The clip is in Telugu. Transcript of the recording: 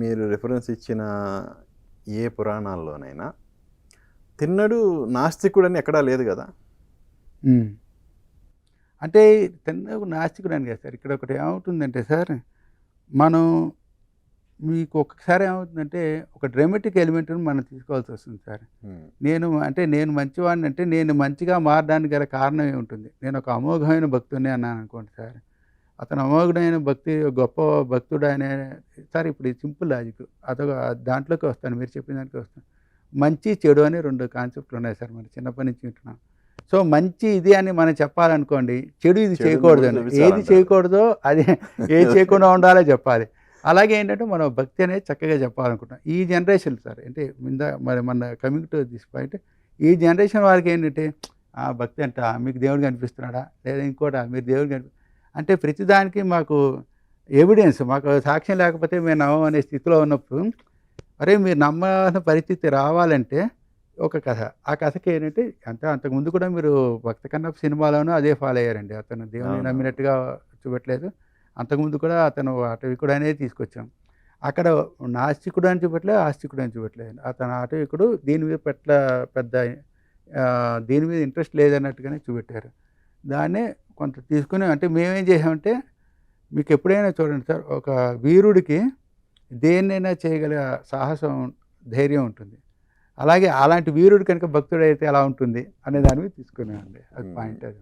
మీరు రిఫరెన్స్ ఇచ్చిన ఏ పురాణాల్లోనైనా తిన్నడు నాస్తికుడని ఎక్కడా లేదు కదా. అంటే తిన్న నాస్తికుడు అని కదా సార్? ఇక్కడ ఒకటి ఏమవుతుందంటే సార్ మనం మీకు ఒక్కసారి ఏమవుతుందంటే ఒక డ్రామాటిక్ ఎలిమెంట్ని మనం తీసుకోవాల్సి వస్తుంది సార్. నేను అంటే నేను మంచివాడిని అంటే నేను మంచిగా మారడానికి గల కారణం ఏముంటుంది? నేను ఒక అమోఘమైన భక్తుడిని అన్నాను అనుకోండి సార్. అతను అమోఘమైన భక్తి గొప్ప భక్తుడు అనే సార్ ఇప్పుడు ఇది సింపుల్ లాజిక్. అదొక దాంట్లోకి వస్తాను మీరు చెప్పిన దానికి వస్తాను. మంచి చెడు అని రెండు కాన్సెప్ట్లు ఉన్నాయి సార్ మరి చిన్నప్పటి నుంచి వింటున్నాం సో మంచి ఇది అని మనం చెప్పాలనుకోండి చెడు ఇది చేయకూడదు ఏది. చేయకూడదో అది ఏది చేయకుండా ఉండాలో చెప్పాలి. అలాగే ఏంటంటే మనం భక్తి అనేది చక్కగా చెప్పాలనుకుంటాం ఈ జనరేషన్ సార్ అంటే మింద మరి మన కమింగ్ టు దిస్ పాయింట్ ఈ జనరేషన్ వాళ్ళకి ఏంటంటే ఆ భక్తి అంట మీకు దేవుడు కనిపిస్తున్నాడా? లేదా ఇంకోటా మీరు దేవుడు కనిపి అంటే ప్రతిదానికి మాకు ఎవిడెన్స్ మాకు సాక్ష్యం లేకపోతే మేము నమ్మం అనే స్థితిలో ఉన్నప్పుడు అరే మీరు నమ్మాల్సిన పరిస్థితి రావాలంటే ఒక కథ. ఆ కథకి ఏంటంటే అంటే అంతకుముందు కూడా మీరు భక్త కన్నప్ప సినిమాలోనూ అదే ఫాలో అయ్యారండి. అతను దేవుని. నమ్మినట్టుగా చూపెట్టలేదు అంతకుముందు కూడా అతను అటవికుడు అనేది తీసుకొచ్చాం. అక్కడ నాస్తికుడు అని చూపెట్టలేదు ఆస్తికుడు అని చూపెట్టలేదు అతను అటవికుడు దీని మీద పట్ల పెద్ద దీని మీద ఇంట్రెస్ట్ లేదన్నట్టుగానే చూపెట్టారు. దాన్నే కొంత తీసుకుని అంటే మేమేం చేసామంటే మీకు ఎప్పుడైనా చూడండి సార్ ఒక వీరుడికి దేన్నైనా చేయగల సాహసం ధైర్యం ఉంటుంది. అలాగే అలాంటి వీరుడు కనుక భక్తుడైతే ఎలా ఉంటుంది అనే దాని మీద తీసుకున్నామండి. అది. పాయింట్ అది